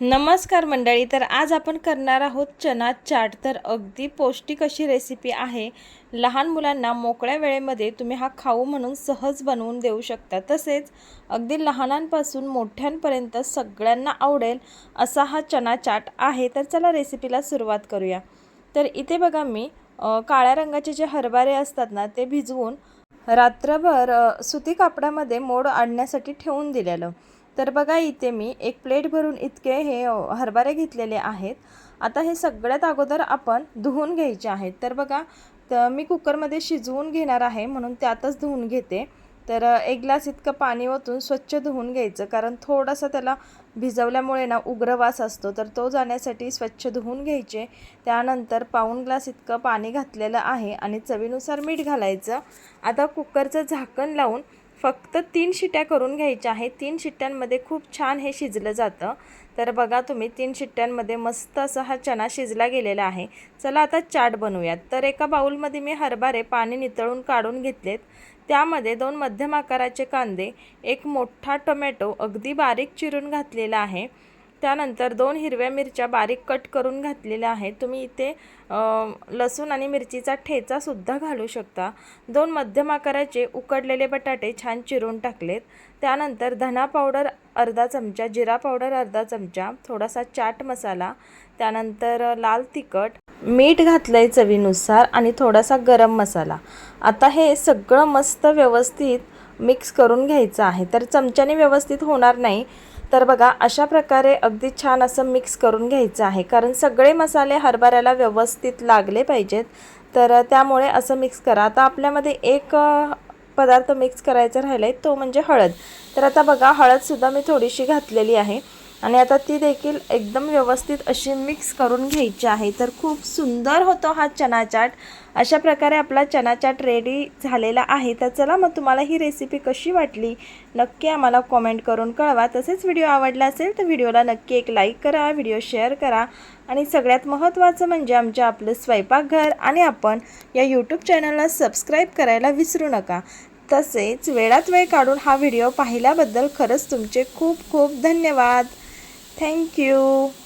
नमस्कार मंडळी तर आज आपण करणार आहोत चना चाट. तर अगदी पौष्टिक अशी रेसिपी आहे. लहान मुलांना मोकळ्या वेळेमध्ये तुम्ही हा खाऊ म्हणून सहज बनवून देऊ शकता. तसेच अगदी लहानांपासून मोठ्यांपर्यंत सगळ्यांना आवडेल असा हा चना चाट आहे. तर चला रेसिपीला सुरुवात करूया. तर इथे बघा मी काळ्या रंगाचे जे हरभरे असतात ना ते भिजवून रात्रभर सुती कापडामध्ये मोड आणण्यासाठी ठेवून दिलेलं. तर बघा इथे मी एक प्लेट भरून इतके हे हरभरे घेतलेले आहेत. आता हे सगळ्यात अगोदर आपण धुवून घ्यायचे आहेत. तर बघा तर मी कुकरमध्ये शिजवून घेणार आहे म्हणून त्यातच धुवून घेते. तर एक ग्लास इतकं पाणी ओतून स्वच्छ धुवून घ्यायचं कारण थोडासा त्याला भिजवल्यामुळे ना उग्र वास असतो. तर तो जाण्यासाठी स्वच्छ धुवून घ्यायचे. त्यानंतर पाऊण ग्लास इतकं पाणी घातलेलं आहे आणि चवीनुसार मीठ घालायचं. आता कुकरचं झाकण लावून फक्त तीन शिट्ट्या करून घ्यायच्या आहेत. तीन शिट्ट्यांमध्ये खूप छान हे शिजलं जातं. तर बघा तुम्ही तीन शिट्ट्यांमध्ये मस्त असा हा चना शिजला गेलेला आहे. चला आता चाट बनवूयात. तर एका बाऊलमध्ये मी हरभरे पाणी नितळून काढून घेतलेत. त्यामध्ये दोन मध्यम आकाराचे कांदे एक मोठा टोमॅटो अगदी बारीक चिरून घातलेला आहे. त्यानंतर दोन हिरव्या मिरच्या बारीक कट करून घातलेल्या आहेत. तुम्ही इथे लसूण आणि मिरचीचा ठेचासुद्धा घालू शकता. दोन मध्यम आकाराचे उकडलेले बटाटे छान चिरून टाकलेत. त्यानंतर धना पावडर अर्धा चमचा जिरा पावडर अर्धा चमचा थोडासा चाट मसाला त्यानंतर लाल तिखट मीठ घातलं आहे चवीनुसार आणि थोडासा गरम मसाला. आता हे सगळं मस्त व्यवस्थित मिक्स करून घ्यायचं आहे. तर चमच्याने व्यवस्थित होणार नाही. तर बघा अशा प्रकारे अगदी छान असं मिक्स करून घ्यायचं आहे. कारण सगळे मसाले हरभऱ्याला व्यवस्थित लागले पाहिजेत. तर त्यामुळे असं मिक्स करा. आता आपल्यामध्ये एक पदार्थ मिक्स करायचा राहिला आहे तो म्हणजे हळद. तर आता बघा हळदसुद्धा मी थोडीशी घातलेली आहे. आणि आता ती देखील एकदम व्यवस्थित अशी मिक्स करून घ्यायची आहे. तर खूप सुंदर होतो हा चना चाट. अशा प्रकारे आपला चना चाट रेडी झालेला आहे. तर चला मग तुम्हाला ही रेसिपी कशी वाटली? नक्की आम्हाला कॉमेंट करून कळवा. तसेच व्हिडिओ आवडला असेल तर व्हिडिओला नक्की एक लाईक करा व्हिडिओ शेअर करा. आणि सगळ्यात महत्त्वाचं म्हणजे आमच्या आपलं स्वयंपाकघर आणि आपण या यूट्यूब चॅनलला सबस्क्राईब करायला विसरू नका. तसेच वेळात वेळ काढून हा व्हिडिओ पाहिल्याबद्दल खरंच तुमचे खूप खूप धन्यवाद. Thank you.